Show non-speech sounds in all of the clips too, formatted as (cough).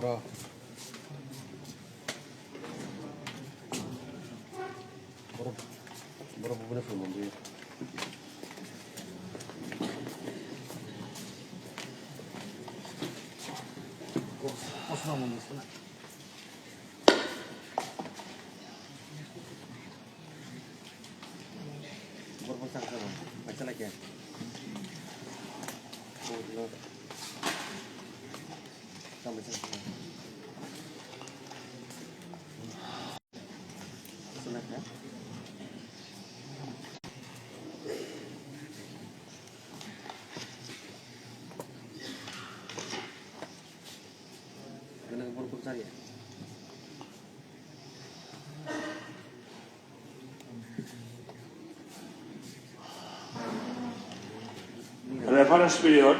Bra. Bra. Bra på telefonen du. Åssen har man det? Ganda ng purple ya. A la part superior,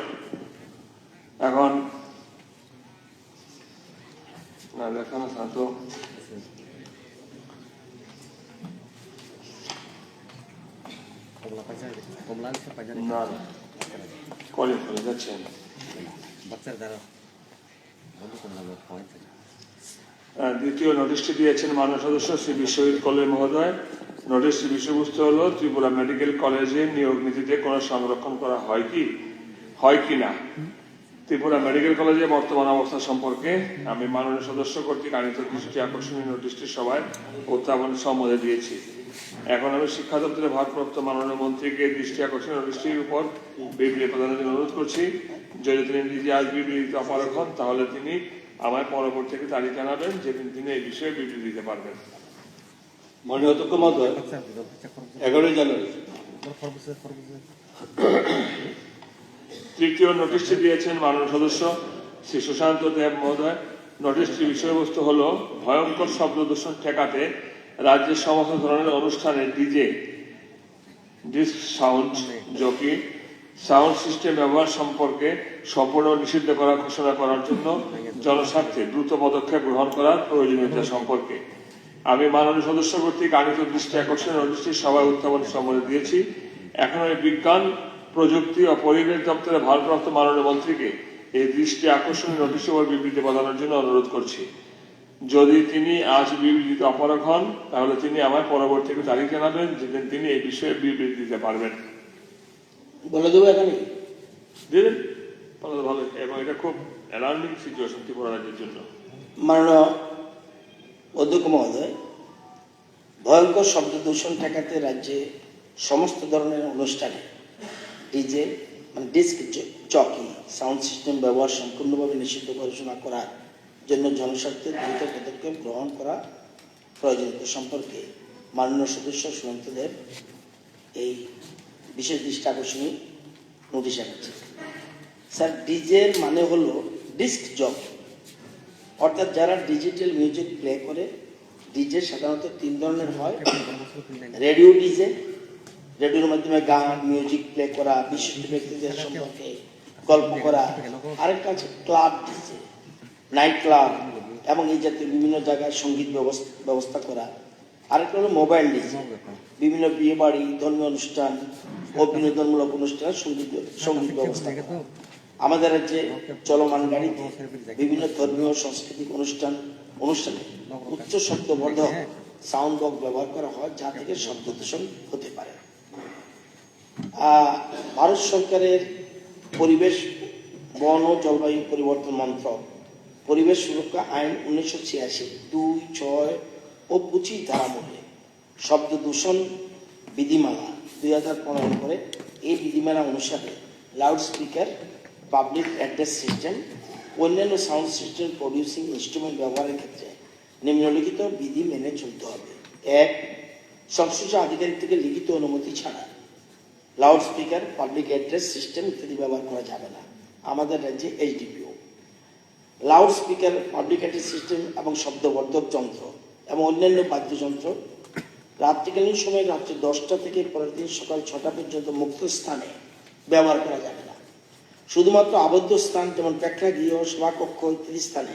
দ্বিতীয় নোটিশটি দিয়েছেন মাননীয় সদস্য Shri Biswajit college মহোদয়। নোটিশটির বিষয়বস্তু হলো, ত্রিপুরা মেডিকেল কলেজে নিয়োগ নীতিতে কোনো সংরক্ষণ করা হয় কি? হয় কি না? ত্রিপুরা মেডিকেল কলেজে বর্তমান অবস্থা সম্পর্কে আমি মাননীয় সদস্য কর্তৃক আনিত দৃষ্টি আকর্ষণীয় নোটিশটি সভায় উত্থাপন সম্মতি দিয়েছি। এখন আমি শিক্ষা দপ্তরের ভারপ্রাপ্ত মাননীয় মন্ত্রীকে দৃষ্টি আকর্ষণীয় নোটিশটির উপর বিবৃতি প্রদানের জন্য অনুরোধ করছি। যদি তিনি নিজে আজ বিবৃতি অপারক হন, তাহলে তিনি আমায় পরবর্তী থেকে তারিখ জানাবেন যেদিন তিনি এই বিষয়ে বিবৃতি দিতে পারবেন। মাননীয় অধ্যক্ষ মহোদয় এগারোই জানুয়ারি। তৃতীয় নোটিশটি দিয়েছেন মাননীয় সদস্য শ্রী সুশান্ত দেব মহোদয়। নোটিশটির বিষয়বস্তু হল ভয়ঙ্কর শব্দ দূষণ ঠেকাতে রাজ্যের সমস্ত ধরনের অনুষ্ঠানে DJ disc sound jockey sound system ব্যবহার সম্পর্কে সম্পূর্ণ নিষিদ্ধ করা, ঘোষণা করার জন্য জনস্বার্থে দ্রুত পদক্ষেপ গ্রহণ করার প্রয়োজনীয়তা সম্পর্কে। আমি মাননীয় সদস্য কর্তৃক আনিত দৃষ্টি আকর্ষণ নোটিশটির সভায় উত্থাপন সম্মতি দিয়েছি। এখন আমি বিজ্ঞান, প্রযুক্তি ও পরিবেশ দপ্তরের ভারপ্রাপ্ত মাননীয় মন্ত্রীকে এই দৃষ্টি আকর্ষণীয় নোটিশ বিবৃতি প্রদানের জন্য অনুরোধ করছি। যদি তিনি আজ বিবৃতিতে অপারক হন, তাহলে তিনি আমার পরবর্তী তারিখ জানাবেন, যেদিন তিনি এই বিষয়ে বিবৃতি দিতে পারবেন। বলে দেবো এখানে। তাহলে ভালো। এবং এটা খুব অ্যালার্মিং সিচুয়েশন ত্রিপুরা রাজ্যের জন্য। মাননীয় অধ্যক্ষ মহোদয় ভয়ঙ্কর শব্দ দূষণ ঠেকাতে রাজ্যে সমস্ত ধরনের অনুষ্ঠানে ডিজে মানে ডিস্ক চকি সাউন্ড সিস্টেম ব্যবহার সম্পূর্ণভাবে নিষিদ্ধ ঘোষণা করার জন্য জনস্বার্থে দ্রুত পদক্ষেপ গ্রহণ করা প্রয়োজনীয়তা সম্পর্কে মাননীয় সদস্য সুমন্ত দেব এই বিশেষ দৃষ্টি আকর্ষণী নোটিশ আনছে স্যার, ডিজের মানে হলো ডিস্ক জব। অর্থাৎ যারা ডিজিটাল মিউজিক প্লে করে, ডিজে সাধারণত তিন ধরনের হয়। রেডিও ডিজে, রেডিওর মাধ্যমে গান, মিউজিক প্লে করা, বিশিষ্ট ব্যক্তিদের সম্পর্কে গল্প করা। আরেকটা আছে ক্লাব ডিজে, নাইট ক্লাব এবং এই জাতীয় বিভিন্ন জায়গায় সংগীত ব্যবস্থা করা। আরেকটা হলো মোবাইল ডিজে, বিভিন্ন বিয়ে বাড়ি ধর্মীয় অনুষ্ঠান ও বিনোদনমূলক অনুষ্ঠানে সংগীত সংগীত ব্যবস্থা। আমাদের রাজ্যে চলমান গাড়িতে বিভিন্ন ধর্মীয়, সাংস্কৃতিক অনুষ্ঠান, অনুষ্ঠানে উচ্চ শব্দবর্ধক সাউন্ড বক্স ব্যবহার করা হয়, যা থেকে শব্দ দূষণ হতে পারে। ভারত সরকারের পরিবেশ, বন ও জলবায়ু পরিবর্তন মন্ত্রক, পরিবেশ সুরক্ষা আইন উনিশশো ছিয়াশি দুই ছয় ও পঁচিশ ধারামূলে শব্দ দূষণ বিধিমালা দুই হাজার পনেরো করে এই বিধিমালা অনুসারে loud speaker public address system অন্যান্য সাউন্ড সিস্টেম প্রডিউসিং ইনস্ট্রুমেন্ট ব্যবহারের ক্ষেত্রে নিম্নলিখিত বিধি মেনে চলতে হবে। এক, সংশ্লিষ্ট আধিকারিক থেকে লিখিত অনুমতি ছাড়া loud speaker public address system ইত্যাদি ব্যবহার করা যাবে না। আমাদের রাজ্যে HDPO loud speaker public address system এবং শব্দবর্ধক যন্ত্র এবং অন্যান্য বাদ্যযন্ত্র রাত্রিকালীন সময় রাত্রি দশটা থেকে পরের দিন সকাল ছটা পর্যন্ত মুক্ত স্থানে ব্যবহার করা যাবে না। শুধুমাত্র আবদ্ধ স্থান যেমন প্রেক্ষাগৃহ সভাকক্ষ ইত্যাদি স্থানে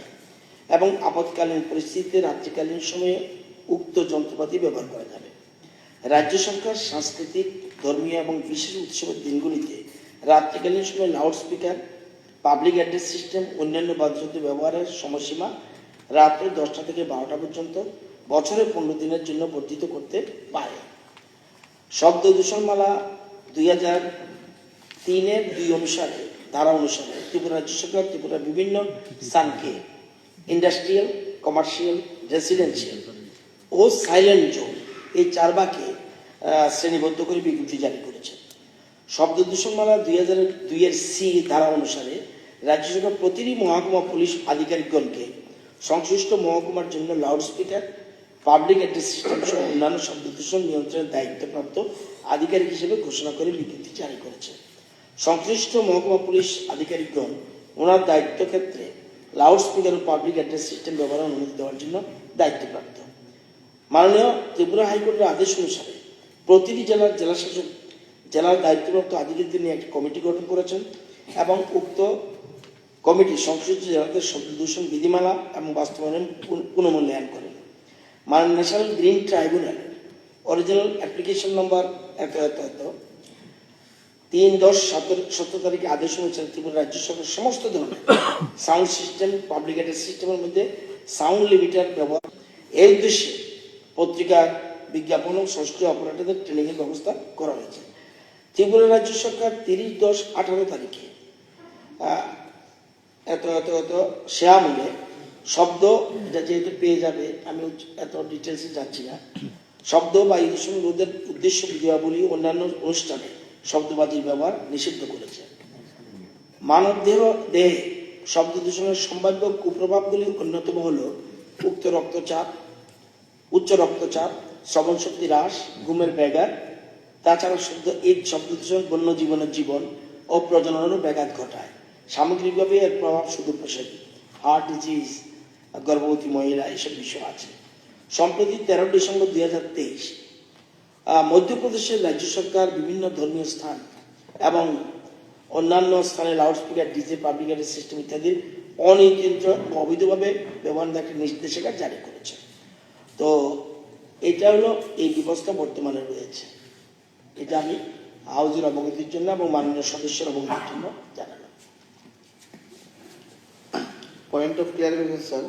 এবং আপৎকালীন পরিস্থিতিতে রাত্রিকালীন সময়ে উক্ত যন্ত্রপাতি ব্যবহার করা যাবে। রাজ্য সরকার সাংস্কৃতিক, ধর্মীয় এবং বিশেষ উৎসবের দিনগুলিতে রাত্রিকালীন সময় loud speaker public address system অন্যান্য বাদ্যযন্ত্র ব্যবহারের সময়সীমা রাত্রে দশটা থেকে বারোটা পর্যন্ত বছরে পনেরো দিনের জন্য বর্ধিত করতে পারে। শব্দ দূষণমালা দুই হাজার তিনের দুই অনুসারে ধারা অনুসারে ত্রিপুরা রাজ্য সরকার ত্রিপুরার বিভিন্ন স্থানকে ইন্ডাস্ট্রিয়াল কমার্শিয়াল রেসিডেন্সিয়াল ও সাইলেন্ট জোন এই চার আহ, শ্রেণীবদ্ধ করে বিজ্ঞপ্তি জারি করেছে। শব্দ দূষণমালা দুই হাজার দুইয়ের সি ধারা অনুসারে রাজ্য সরকার প্রতিটি মহকুমা পুলিশ আধিকারিকগণকে সংশ্লিষ্ট মহকুমার জন্য লাউডস্পিকার পাবলিক সহ অন্যান্য শব্দ দূষণ নিয়ন্ত্রণের দায়িত্বপ্রাপ্ত আধিকারিক হিসেবে ঘোষণা করে বিজ্ঞপ্তি জারি করেছে। সংশ্লিষ্ট মহকুমা পুলিশ আধিকারিকগণ ওনার দায়িত্ব ক্ষেত্রে লাউডস্পিকার ও পাবলিক অ্যাড্রেস সিস্টেম ব্যবহারের অনুমতি দেওয়ার জন্য দায়িত্বপ্রাপ্ত। মাননীয় ত্রিপুরা হাইকোর্টের আদেশ অনুসারে প্রতিটি জেলার জেলাশাসক, জেলার দায়িত্বপ্রাপ্ত আধিকারিকদের নিয়ে একটি কমিটি গঠন করেছেন এবং উক্ত কমিটি সংশ্লিষ্ট জেলাতে শব্দ দূষণ বিধিমালা এবং বাস্তবায়ন পুন- পুনর্মূল্যায়ন করেন। মাননীয় national green tribunal original application number তিন দশ সতেরো সতেরো তারিখে আদেশ অনুসারে ত্রিপুরা রাজ্য সরকার সমস্ত ধরনের সাউন্ড সিস্টেম পাবলিক সিস্টেমের মধ্যে সাউন্ড লিমিটার ব্যবহার এই উদ্দেশ্যে পত্রিকার বিজ্ঞাপন ও সংস্কৃতি অপারেটরদের ট্রেনিংয়ের ব্যবস্থা করা হয়েছে। ত্রিপুরা রাজ্য সরকার তিরিশ দশ আঠারো তারিখে এত এত এত শেয়া মূল্যে শব্দ এটা যেহেতু পেয়ে যাবে আমি এত ডিটেলসে যাচ্ছি না। (coughs) শব্দ বা রোধের উদ্দেশ্য বিধবাবলী অন্যান্য অনুষ্ঠানে শব্দবাজির ব্যবহার নিষিদ্ধ করেছে। মানব দেহ দেহে শব্দ দূষণের সম্ভাব্য কুপ্রভাবগুলি অন্যতম হল উক্ত রক্তচাপ উচ্চ রক্তচাপ শ্রবণ শক্তি হ্রাস ঘুমের ব্যাঘাত তাছাড়া শব্দ এই শব্দ দূষণ বন্য জীবনের জীবন ও প্রজননেরও ব্যাঘাত ঘটায়। সামগ্রিকভাবে এর প্রভাব সুদূরপ্রসারী হার্ট ডিজিজ গর্ভবতী মহিলা এসব বিষয় আছে। সম্প্রতি তেরো ডিসেম্বর দুই হাজার তেইশ মধ্যপ্রদেশের রাজ্য সরকার বিভিন্ন ধর্মীয় স্থান এবং অন্যান্য স্থানে লাউডস্পিকার ডিজে পাবলিক সিস্টেম ইত্যাদির অনিয়ন্ত্রিত, অবৈধভাবে ব্যবহার একটা নির্দেশিকা জারি করেছে। তো এটা হলো এই ব্যবস্থা বর্তমানে রয়েছে। এটা আমি হাউজের অবগতির জন্য এবং মাননীয় সদস্যের অবগতির জন্য জানালাম। পয়েন্ট অফ ক্লিয়ারিফিকেশন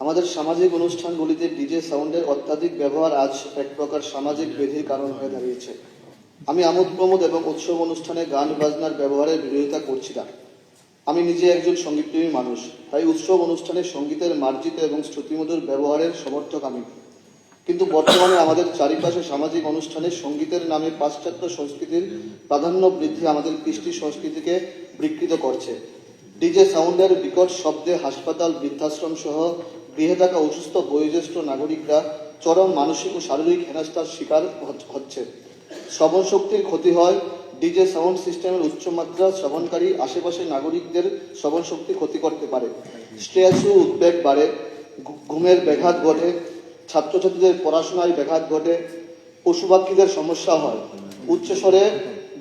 আমাদের সামাজিক অনুষ্ঠানগুলিতে ডিজে সাউন্ডের অত্যাধিক ব্যবহার আজ এক প্রকার সামাজিক ব্যাধির কারণ হয়ে দাঁড়িয়েছে। আমি আমোদ প্রমোদ এবং উৎসব অনুষ্ঠানে গান বাজনার ব্যবহারের বিরোধিতা করছি না। আমি নিজে একজন সঙ্গীতপ্রেমী মানুষ, তাই উৎসব অনুষ্ঠানে সঙ্গীতের মার্জিত এবং শ্রুতিমধুর ব্যবহারের সমর্থক আমি। কিন্তু বর্তমানে আমাদের চারিপাশে সামাজিক অনুষ্ঠানে সঙ্গীতের নামে পাশ্চাত্য সংস্কৃতির প্রাধান্য বৃদ্ধি আমাদের কৃষ্টি সংস্কৃতিকে বিকৃত করছে। ডিজে সাউন্ডের বিকট শব্দে হাসপাতাল, বৃদ্ধাশ্রম সহ গৃহে থাকা অসুস্থ বয়োজ্যেষ্ঠ নাগরিকরা চরম মানসিক ও শারীরিক হেনস্থার শিকার হচ্ছে। শ্রবণ শক্তির ক্ষতি হয়। ডিজে সাউন্ড সিস্টেমের উচ্চমাত্রা শ্রবণকারী আশেপাশের নাগরিকদের শ্রবণ শক্তি ক্ষতি করতে পারে। স্ট্রেস ও উদ্বেগ বাড়ে। ঘুমের ব্যাঘাত ঘটে। ছাত্রছাত্রীদের পড়াশোনায় ব্যাঘাত ঘটে। পশু পাখিদের সমস্যা হয়। উচ্চস্বরে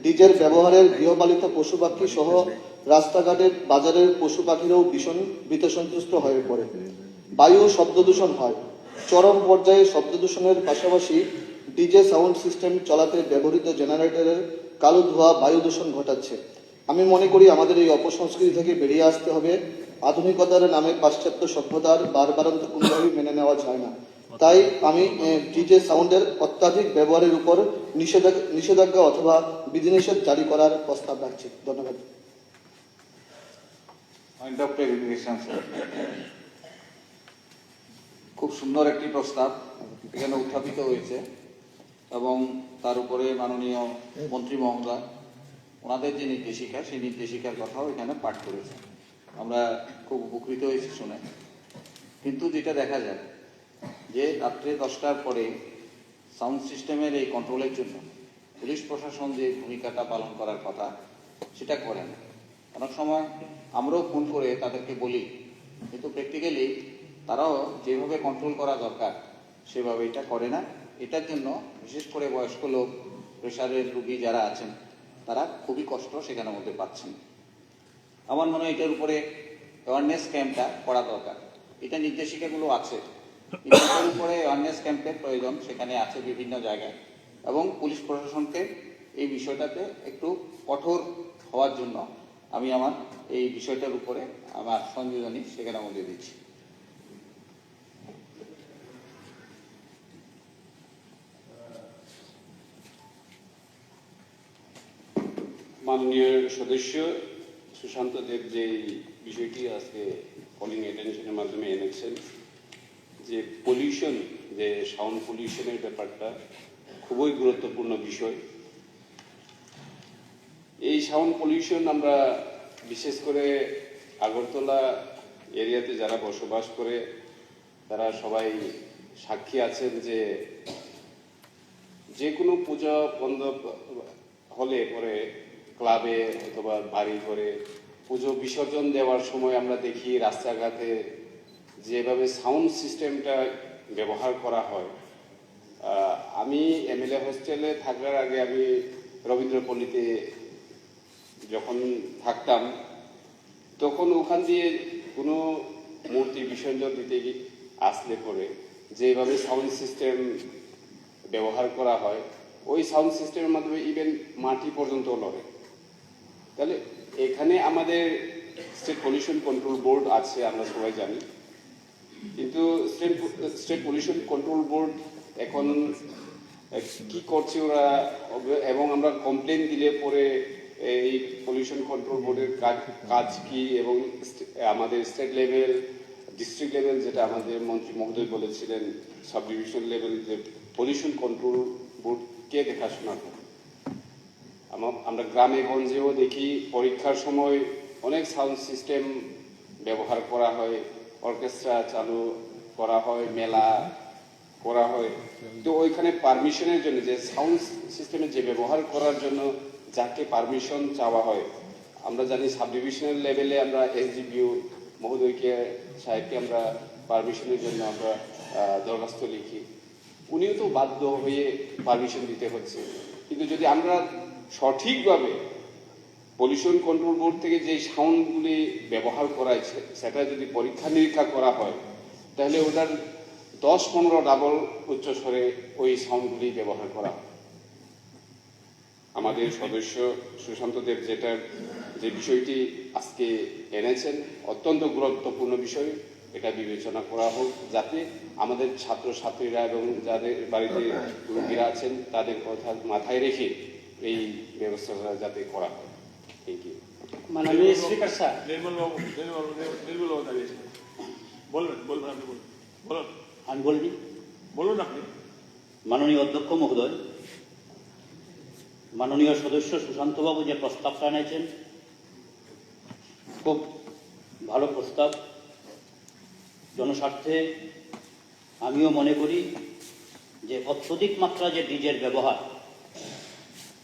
ডিজের ব্যবহারের গৃহপালিত পশু পাখি সহ রাস্তাঘাটের বাজারের পশু পাখিরাও ভীষণ ভীতসন্ত্রস্ত হয়ে পড়ে। বায়ু শব্দ দূষণ হয়। চরম পর্যায়ে শব্দ দূষণের পাশাপাশি ডিজে সাউন্ড সিস্টেম চলাতে ব্যবহৃত জেনারেটরের কালো ধোঁয়া বায়ু দূষণ ঘটাচ্ছে। আমি মনে করি আমাদের এই অপসংস্কৃতি থেকে বেরিয়ে আসতে হবে। আধুনিকতার নামে পাশ্চাত্য সভ্যতার বারবারন্ত কোনোভাবেই মেনে নেওয়া যায় না। তাই আমি ডিজে সাউন্ডের অত্যাধিক ব্যবহারের উপর নিষেধাজ্ঞা অথবা বিধিনিষেধ জারি করার প্রস্তাব রাখছি। ধন্যবাদ। খুব সুন্দর একটি প্রস্তাব এখানে উত্থাপিত হয়েছে এবং তার উপরে মাননীয় মন্ত্রী মহোদয়, ওনাদের যে নির্দেশিকা, সেই নির্দেশিকার কথাও এখানে পাঠ করেছে আমরা খুব উপকৃত হয়েছি শুনে। কিন্তু যেটা দেখা যায় যে রাত্রে দশটার পরে সাউন্ড সিস্টেমের এই কন্ট্রোলের জন্য পুলিশ প্রশাসন যে ভূমিকাটা পালন করার কথা, সেটা করে না অনেক সময় আমরাও ফোন করে তাদেরকে বলি। কিন্তু প্র্যাকটিক্যালি তারাও যেভাবে কন্ট্রোল করা দরকার, সেভাবে এটা করে না। এটার জন্য বিশেষ করে বয়স্ক লোক প্রেশারের রুগী যারা আছেন, তারা খুবই কষ্ট সেখানের মধ্যে পাচ্ছেন। আমার মনে হয় এটার উপরে অ্যাওয়ারনেস ক্যাম্পটা করা দরকার। এটা নির্দেশিকাগুলো আছে। এটার উপরে অ্যাওয়ারনেস ক্যাম্পের প্রয়োজন সেখানে আছে বিভিন্ন জায়গায়। এবং পুলিশ প্রশাসনকে এই বিষয়টাতে একটু কঠোর হওয়ার জন্য আমি আমার এই বিষয়টার উপরে আমার সংযোজনী সেখানে মধ্যে দিচ্ছি। মাননীয় সদস্য সুশান্ত দেব যে বিষয়টি আজকে কলিং অ্যাটেনশনের মাধ্যমে এনেছেন, যে পলিউশন যে সাউন্ড পলিউশনের ব্যাপারটা খুবই গুরুত্বপূর্ণ বিষয়। এই সাউন্ড পলিউশন আমরা বিশেষ করে আগরতলা এরিয়াতে যারা বসবাস করে, তারা সবাই সাক্ষী আছেন যে যে কোনো পূজা বন্ধ হলে পরে ক্লাবে অথবা বাড়ি ঘরে পুজো বিসর্জন দেওয়ার সময় আমরা দেখি রাস্তাঘাটে যেভাবে সাউন্ড সিস্টেমটা ব্যবহার করা হয়। আমি এমএলএ হোস্টেলে থাকার আগে আমি রবীন্দ্রপল্লীতে যখন থাকতাম, তখন ওখান দিয়ে কোনো মূর্তি বিসর্জন দিতে আসলে পরে যেভাবে সাউন্ড সিস্টেম ব্যবহার করা হয়, ওই সাউন্ড সিস্টেমের মাধ্যমে ইভেন মাটি পর্যন্ত লড়ে তাহলে এখানে আমাদের স্টেট পলিউশন কন্ট্রোল বোর্ড আছে, আমরা সবাই জানি। কিন্তু state state pollution control board এখন, কি করছে ওরা, এবং আমরা কমপ্লেন দিলে পরে এই পলিউশন কন্ট্রোল বোর্ডের কাজ কাজ কি এবং আমাদের স্টেট লেভেল ডিস্ট্রিক্ট লেভেল যেটা আমাদের মন্ত্রী মহোদয় বলেছিলেন সাব ডিভিশন লেভেল যে পলিউশন কন্ট্রোল বোর্ড কে দেখাশোনা করে। আমা- আমরা গ্রামে গঞ্জেও দেখি পরীক্ষার সময় অনেক সাউন্ড সিস্টেম ব্যবহার করা হয় অর্কেস্ট্রা চালু করা হয়, মেলা করা হয়। তো ওইখানে পারমিশনের জন্য যে সাউন্ড সিস্টেমে যে ব্যবহার করার জন্য যাকে পারমিশন চাওয়া হয়। আমরা জানি সাব ডিভিশনাল লেভেলে আমরা এসডিবিউ মহোদয়কে সাহেবকে আমরা পারমিশনের জন্য আমরা দরখাস্ত লিখি। উনিও তো বাধ্য হয়ে পারমিশন দিতে হচ্ছে। কিন্তু যদি আমরা সঠিকভাবে পলিউশন কন্ট্রোল বোর্ড থেকে যে সাউন্ডগুলি ব্যবহার করা হয়েছে সেটা যদি পরীক্ষা নিরীক্ষা করা হয়, তাহলে ওটার দশ পনেরো ডাবল উচ্চস্বরে ওই সাউন্ডগুলি ব্যবহার করা হয় আমাদের সদস্য সুশান্ত দেব যেটা যে বিষয়টি আজকে এনেছেন অত্যন্ত গুরুত্বপূর্ণ বিষয়। এটা বিবেচনা করা হোক যাতে আমাদের ছাত্রছাত্রীরা এবং যাদের বাড়িতে রোগীরা আছেন তাদের কথা মাথায় রেখে এই ব্যবস্থাটা যাতে করা হয়। থ্যাংক ইউ মাননীয় স্পিকার স্যার। বলবেন বলবেন আপনি বলুন। বলুন। আমি বলবি? বলুন আপনি। মাননীয় অধ্যক্ষ মহোদয়। মাননীয় সদস্য সুশান্তবাবু যে প্রস্তাবটা এনেছেন খুব ভালো প্রস্তাব। জনস্বার্থে আমিও মনে করি যে অত্যধিক মাত্রা যে ডিজের ব্যবহার,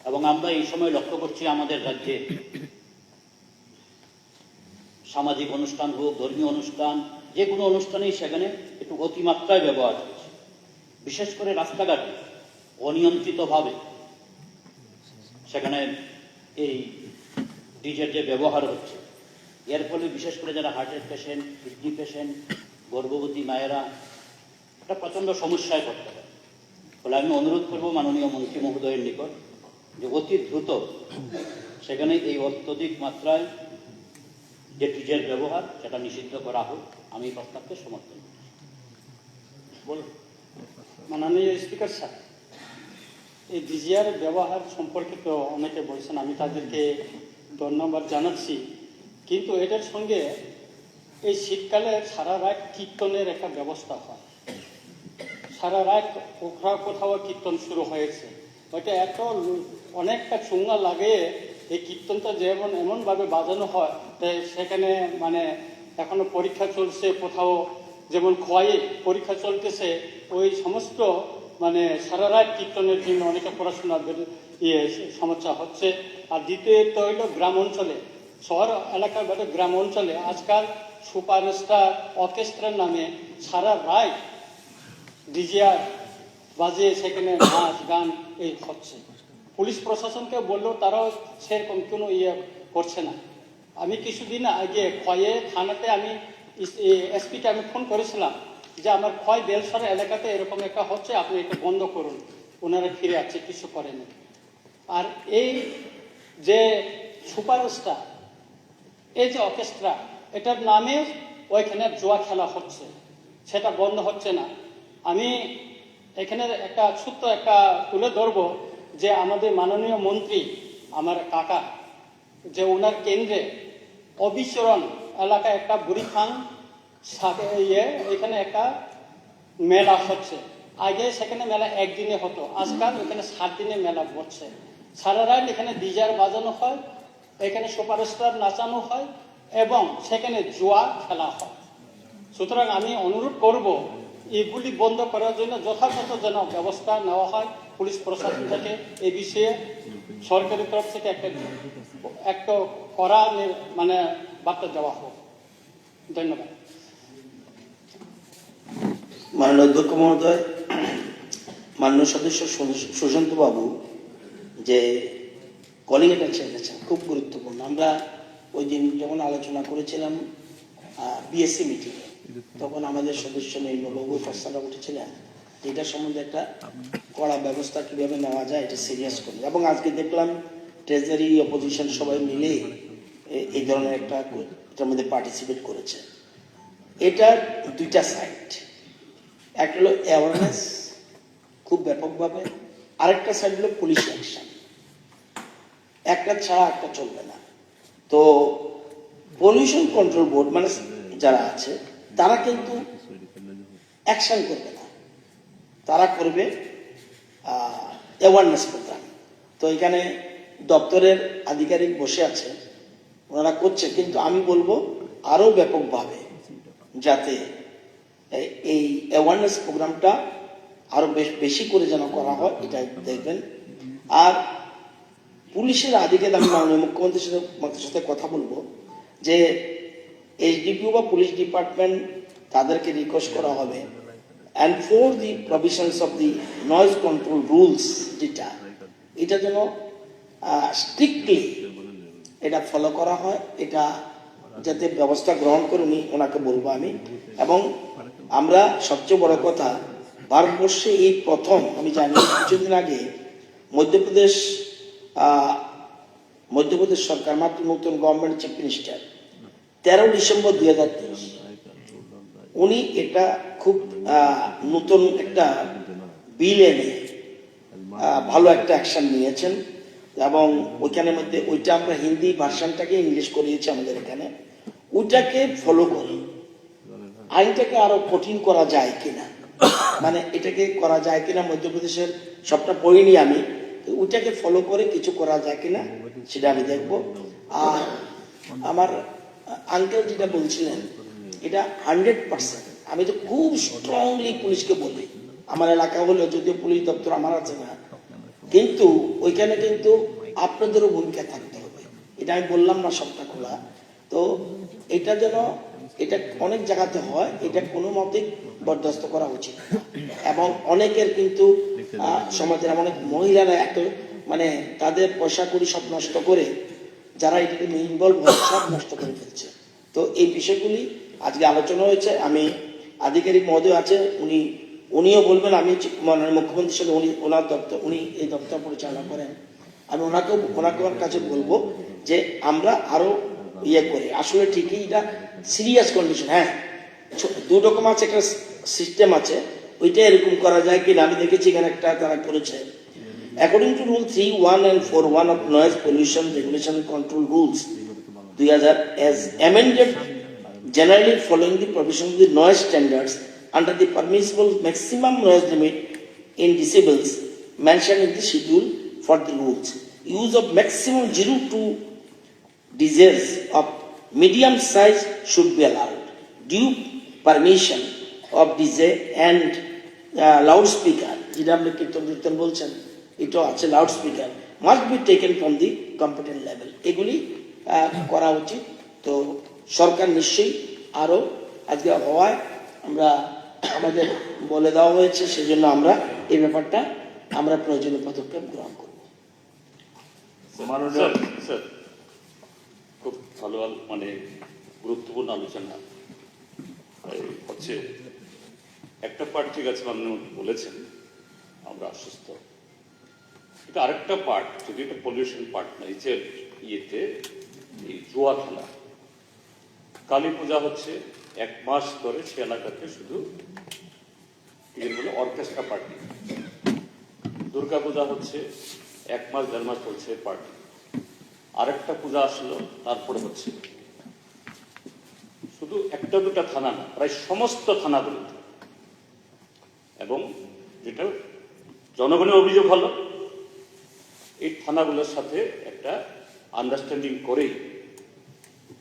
এবং আমরা এই সময় লক্ষ্য করছি আমাদের রাজ্যে সামাজিক অনুষ্ঠান হোক, ধর্মীয় অনুষ্ঠান, যে কোনো অনুষ্ঠানেই সেখানে একটু অতিমাত্রায় ব্যবহার হচ্ছে। বিশেষ করে রাস্তাঘাটে, অনিয়ন্ত্রিতভাবে। সেখানে এই ডিজের যে ব্যবহার হচ্ছে এর ফলে বিশেষ করে যারা হার্টের পেশেন্ট কিডনি পেশেন্ট গর্ভবতী মায়েরা একটা প্রচণ্ড সমস্যায় পড়তে পারে। ফলে আমি অনুরোধ করব মাননীয় মন্ত্রী মহোদয়ের নিকট যে অতি দ্রুত সেখানে এই অত্যধিক মাত্রায় যে ডিজের ব্যবহার সেটা নিষিদ্ধ করা হোক। আমি এই প্রস্তাবকে সমর্থন করি। বলুন। মাননীয় স্পিকার স্যার এই ডিজিআর ব্যবহার সম্পর্কে তো অনেকে বলছেন, আমি তাদেরকে ধন্যবাদ জানাচ্ছি। কিন্তু এটার সঙ্গে এই শীতকালে সারা রাত কীর্তনের একটা ব্যবস্থা হয়। সারা রাত কোথাও কোথাও কীর্তন শুরু হয়েছে। ওইটা এত অনেকটা চুঙ্গা লাগে এই কীর্তনটা যেমন এমনভাবে বাজানো হয় তাই সেখানে মানে এখনও পরীক্ষা চলছে কোথাও, যেমন খোয়াই পরীক্ষা চলতেছে, ওই সমস্ত মানে সারা রাত কীর্তনের জন্য অনেকে পড়াশোনা ইয়ে সমস্যা হচ্ছে। আর দ্বিতীয়ত হইল গ্রাম অঞ্চলে। শহর এলাকার বাদে গ্রাম অঞ্চলে আজকাল সুপারস্টার অর্কেস্ট্রার নামে সারা রাত ডিজিআর বাজিয়ে সেখানে নাচ, গান এই হচ্ছে। পুলিশ প্রশাসনকে বললেও তারাও সেরকম কোনো ইয়ে করছে না। আমি কিছুদিন আগে খয়ে থানাতে আমি এসপিকে আমি ফোন করেছিলাম। যে আমার খয় বেলসর এলাকাতে এরকম একটা হচ্ছে, আপনি এটা বন্ধ করুন। ওনারা ফিরে আসছে, কিছু করেনি আর এই যে সুপারস্টার, এই যে অর্কেস্ট্রা, এটার নামে ওইখানে জুয়া খেলা হচ্ছে। সেটা বন্ধ হচ্ছে না। আমি এখানে একটা ছোট্ট একটা তুলে ধরবো যে আমাদের মাননীয় মন্ত্রী, আমার কাকা, যে ওনার কেন্দ্রে অবিচরণ এলাকায় একটা বুড়িখান ইয়ে এখানে একটা মেলা হচ্ছে। আগে সেখানে মেলা একদিনে হতো, আজকাল এখানে সাত দিনে মেলা বসছে। সারা রাত এখানে ডিজার বাজানো হয়, এখানে সুপারস্টার নাচানো হয় এবং সেখানে জুয়া খেলা হয়। সুতরাং আমি অনুরোধ করব, এগুলি বন্ধ করার জন্য যথাযথ যেন ব্যবস্থা নেওয়া হয় পুলিশ প্রশাসন থেকে। এ বিষয়ে সরকারের তরফ থেকে একটা একটা করা মানে বার্তা দেওয়া হোক। ধন্যবাদ। মাননীয় অধ্যক্ষ মহোদয়, মাননীয় সদস্য সুশান্ত বাবু, যে কলিং অ্যাটেনশন দিয়েছেন খুব গুরুত্বপূর্ণ। আমরা ওই দিন যখন আলোচনা করেছিলাম বিএসসি মিটিংয়ে তখন আমাদের সদস্য নির্মলবাবু প্রস্তাবটা উঠেছিলেন। যে এটার সম্বন্ধে একটা কড়া ব্যবস্থা কীভাবে নেওয়া যায়, এটা সিরিয়াস করে। এবং আজকে দেখলাম ট্রেজারি অপোজিশন সবাই মিলে এই ধরনের একটা এটার মধ্যে পার্টিসিপেট করেছে। এটার দুইটা সাইড একটা হলো অ্যাওয়ারনেস খুব ব্যাপকভাবে। আরেকটা সাইড হলো পুলিশ অ্যাকশন একটা ছাড়া একটা চলবে না। তো পলিউশন কন্ট্রোল বোর্ড মানে যারা আছে, তারা কিন্তু অ্যাকশন করবে না। তারা করবে অ্যাওয়ারনেস প্রোগ্রাম তো এখানে দপ্তরের আধিকারিক বসে আছে, ওনারা করছে। কিন্তু আমি বলব আরও ব্যাপকভাবে, যাতে এই- অ্যাওয়ারনেস প্রোগ্রামটা আরও বেশ, বেশি করে যেন করা হয়, এটা দেখবেন। আর পুলিশের আধিকারিক আমি মাননীয় মুখ্যমন্ত্রীর সাথে মন্ত্রীর সাথে কথা বলব, যে এইচডিপিও বা পুলিশ ডিপার্টমেন্ট তাদেরকে রিকোয়েস্ট করা হবে and for the provisions of the noise control rules যেটা, এটা যেন স্ট্রিক্টলি এটা ফলো করা হয়, এটা যাতে ব্যবস্থা গ্রহণ করে উনি ওনাকে বলব আমি। এবং আমরা সবচেয়ে বড় কথা, ভারতবর্ষে এই প্রথম, আমি জানি, কিছুদিন আগে মধ্যপ্রদেশ মধ্যপ্রদেশ সরকার, মাত্র নতুন গভর্নমেন্ট চিফ মিনিস্টার তেরো ডিসেম্বর দুই হাজার তেইশ। উনি এটা খুব নতুন একটা বিল এনে ভালো একটা অ্যাকশন নিয়েছেন এবং ওইখানের মধ্যে ওইটা আমরা হিন্দি ভার্সানটাকে ইংলিশ করিয়েছি আমাদের এখানে। ওইটাকে ফলো করে আইনটাকে আরও কঠিন করা যায় কিনা? মানে এটাকে করা যায় কিনা? মধ্যপ্রদেশের সবটা পড়িনি আমি। ওইটাকে ফলো করে কিছু করা যায় কিনা সেটা আমি দেখব। আর আমার আঙ্কেল যেটা বলছিলেন, এটা হান্ড্রেড পার্সেন্ট আমি তো খুব স্ট্রংলি পুলিশকে বলি। আমার এলাকা হলে যদিও পুলিশ দপ্তর আমার আছে না, কিন্তু ওইখানে কিন্তু আপনাদেরও ভূমিকা থাকতে হবে। এটা আমি বললাম না সবটা খোলা। তো এটা যেন এটা অনেক জায়গাতে হয়, এটা কোনো মতে বরদাস্ত করা উচিত। এবং অনেকের কিন্তু সমাজের অনেক মহিলারা এত মানে তাদের পয়সা করি সব নষ্ট করে, যারা এটাকে ইনভলভ হয়, সব নষ্ট করে ফেলছে। তো এই বিষয়গুলি আজকে আলোচনা হয়েছে। আমি আধিকারিক মহোদয় আছে, উনি, উনিও বলবেন, আমি মাননীয় মুখ্যমন্ত্রীর সাথে উনি, ওনার দপ্তর, উনি এই দপ্তর পরিচালনা করেন। আমি ওনাকেও ওনাকে কাছে বলব যে আমরা আরও ইয়ে করি আসলে ঠিকই এটা সিরিয়াস কন্ডিশন হ্যাঁ দু রকম আছে একটা সিস্টেম আছে ওইটা এরকম করা যায় কিনা আমি দেখেছি এখানে একটা তারা করেছে according to rule three one and four one of noise pollution regulation control rules দুই হাজার amended generally following the provision of the noise standards under the permissible maximum noise limit in decibels mentioned in the schedule for the rules. Use of maximum 0 to decibels of medium size should be allowed. Due permission of DJ and uh, loudspeaker, যেটা আপনি কীর্তন কীর্তন বলছেন এটাও আছে loudspeaker must be taken from the competent level এগুলি করা উচিত। তো সরকার নিশ্চয়ই আরও আজকে হওয়ায় আমরা আমাদের বলে দেওয়া হয়েছে সেজন্য আমরা এই ব্যাপারটা আমরা প্রয়োজনীয় পদক্ষেপ গ্রহণ করব। মাননীয় স্যার খুব ভালো মানে গুরুত্বপূর্ণ আলোচনা। হচ্ছে, একটা পার্ট ঠিক আছে মাননীয় বলেছেন, আমরা আশ্বস্ত কিন্তু আরেকটা পার্ট যদি এটা পলিউশন পার্ট না যে ইয়েতে, এই জুয়া খেলা কালী পূজা হচ্ছে এক মাস ধরে সে এলাকাতে শুধু অর্কেস্ট্রা পার্টি দুর্গা পূজা হচ্ছে এক মাস, দেড় মাস চলছে পার্টি আরেকটা পূজা আসলো, তারপরে হচ্ছে। শুধু একটা দুটা থানা না, প্রায় সমস্ত থানাগুলোতে। এবং যেটা জনগণের অভিযোগ হলো, এই থানাগুলোর সাথে একটা আন্ডারস্ট্যান্ডিং করেই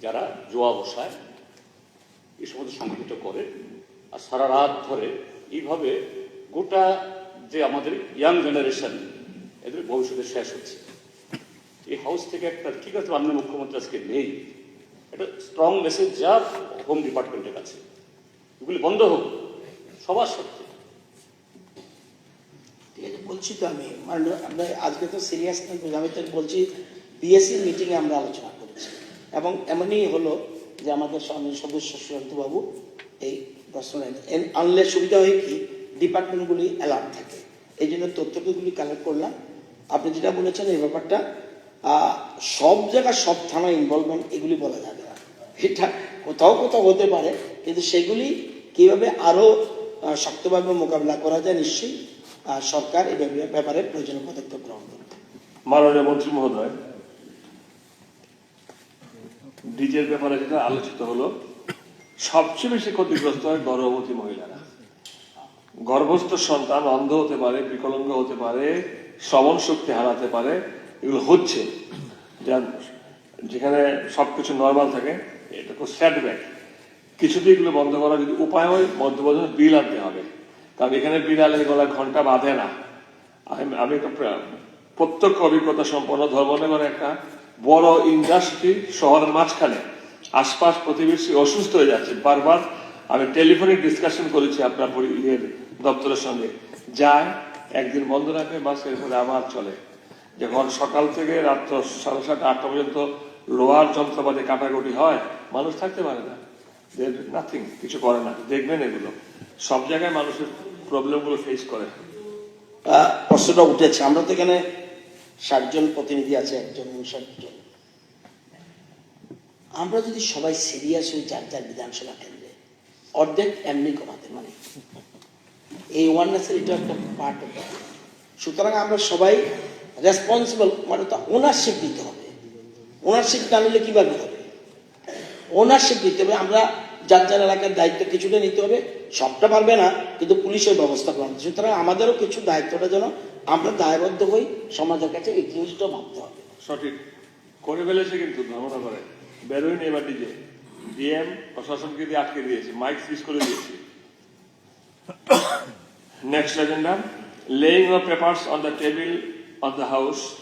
যারা জোয়া বসায়, এই সমস্ত সংগঠিত করে। আর সারা রাত ধরে এইভাবে গোটা যে আমাদের ইয়াং জেনারেশন এদের ভবিষ্যতে শেষ হচ্ছে। এই হাউস থেকে একটা ঠিক আছে, মাননীয় মুখ্যমন্ত্রী আজকে নেই। একটা স্ট্রং মেসেজ যা হোম ডিপার্টমেন্টের কাছে। এগুলি বন্ধ হোক, সবার সত্যি ঠিক আছে, বলছি তো আমি আমরা আজকে তো সিরিয়াস আমি তো বলছি বিএসসি মিটিংয়ে আমরা আলোচনা করেছি। এবং এমনই হলো যে আমাদের সদস্য সুশান্ত বাবু এই প্রশ্ন আনলে সুবিধা হয় কি? ডিপার্টমেন্টগুলি অ্যালার্ট থাকে। এই জন্য তথ্যগুলি কালেক্ট করলাম। আপনি যেটা বলেছেন, এই ব্যাপারটা সব জায়গায় সব থানা ইনভলভমেন্ট এগুলি বলা যাবে না। এটা কোথাও কোথাও হতে পারে কিন্তু সেগুলি কীভাবে আরও আহ, শক্তভাবে মোকাবিলা করা যায় নিশ্চয়ই সরকার ব্যাপারে- ব্যাপারে প্রয়োজনীয় পদক্ষেপ গ্রহণ করবে। মাননীয় মন্ত্রী মহোদয় ডিজের ব্যাপারে যেটা আলোচিত হলো সবচেয়ে বেশি ক্ষতিগ্রস্ত হয় গর্ভবতী মহিলারা। গর্ভস্থ সন্তান অন্ধ হতে পারে বিকলাঙ্গ হতে পারে শ্রবণ শক্তি হারাতে পারে এগুলো হচ্ছে। যা- যেখানে সবকিছু নর্মাল থাকে, এটা খুব স্যাডব্যাক কিছুতে এগুলো বন্ধ করার যদি উপায় হয় মধ্যবর্তী বিল আনতে হবে। কারণ এখানে বিড়ালের গলা ঘণ্টা বাঁধে না। আমি প্রত্যক্ষ অভিজ্ঞতা সম্পন্ন ধর্মনগরে একটা বড় ইন্ডাস্ট্রি শহরের মাঝখানে। আশপাশ প্রতিবেশী অসুস্থ হয়ে যাচ্ছে। বারবার আমি টেলিফোনিক ডিসকাশন করেছি আপনার ইয়ের দপ্তরের সঙ্গে। যায়, একদিন বন্ধ রাখে, বাস এরপরে আবার চলে। যখন সকাল থেকে রাত্র সাড়ে সাতটা, আটটা পর্যন্ত লোহার যন্ত্রপাতি কাটাকুটি হয়, মানুষ থাকতে পারে না। নাথিং কিছু করে না। দেখবেন এগুলো। সব জায়গায় মানুষের প্রবলেমগুলো ফেস করে। প্রশ্নটা উঠেছে। আমরা তো এখানে ষাটজন প্রতিনিধি আছে, একজন, ষাটজন। আমরা যদি সবাই সিরিয়াস হই যার যার বিধানসভা কেন্দ্রে, অর্ধেক এমনি কমাতে পারি। এই ওয়ারনেসের এটা একটা পার্ট সুতরাং আমরা সবাই রেসপন্সিবল মানে তো ওনারশিপ দিতে হবে। ওনারশিপ না নিলে কীভাবে হবে? ওনারশিপ দিতে হবে, আমরা যার যার এলাকার দায়িত্ব কিছুটা নিতে হবে, সবটা পারবে না, কিন্তু পুলিশের ব্যবস্থা হবে। সুতরাং আমাদেরও কিছু দায়িত্বটা যেন আমরা দায়বদ্ধ হই, সমাজের কাছে এই জিনিসটা ভাবতে হবে। সঠিক। করে ফেলেছে কিন্তু ধর্মনগরে বেরোয়নি এবার ডিজে ডিএম, প্রশাসনকে দিয়ে আটকে দিয়েছে, মাইক ফিস করে দিয়েছে। (coughs) নেক্সট এজেন্ডা laying অফ papers on the table of the house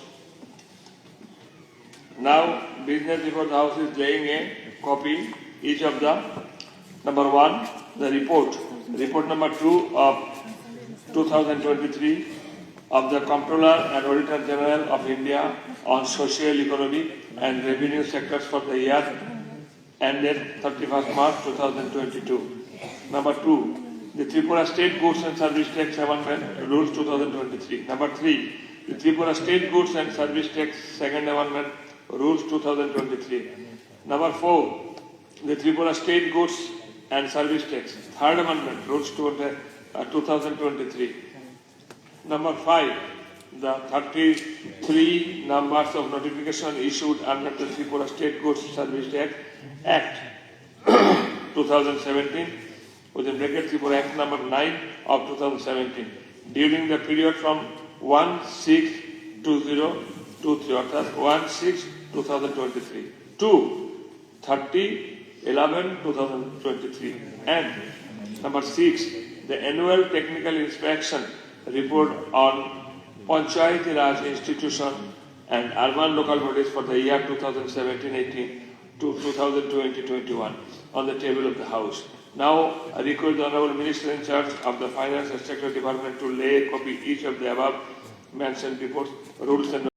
now business before the house is laying a copy each of the number one the report report number two of 2023 of the Comptroller and Auditor General of India on social, economic and revenue sectors for the year ended 31st March 2022. Number two, the Tripura State Goods and Service Tax Amendment Rules 2023. Number three, the Tripura State Goods and Service Tax Second Amendment Rules 2023. Number four, the Tripura State Goods and Service Tax Third Amendment Rules 20, uh, 2023. Number five, the 33 numbers of notification issued under the Tripura State Goods Service Tax Act (coughs) 2017 within bracket Tripura Act number 9 of 2017 during the period from 1-6-2023 অর্থাৎ 1-6-2023 to 30-11-2023 and number 6 the annual technical inspection report on Panchayati Raj institution and urban local bodies for the year 2017-18 to 2020-21 on the table of the House. Now, I request the Honorable Minister in charge of the Finance and Secretary Department to lay a copy each of the above mentioned reports, rules and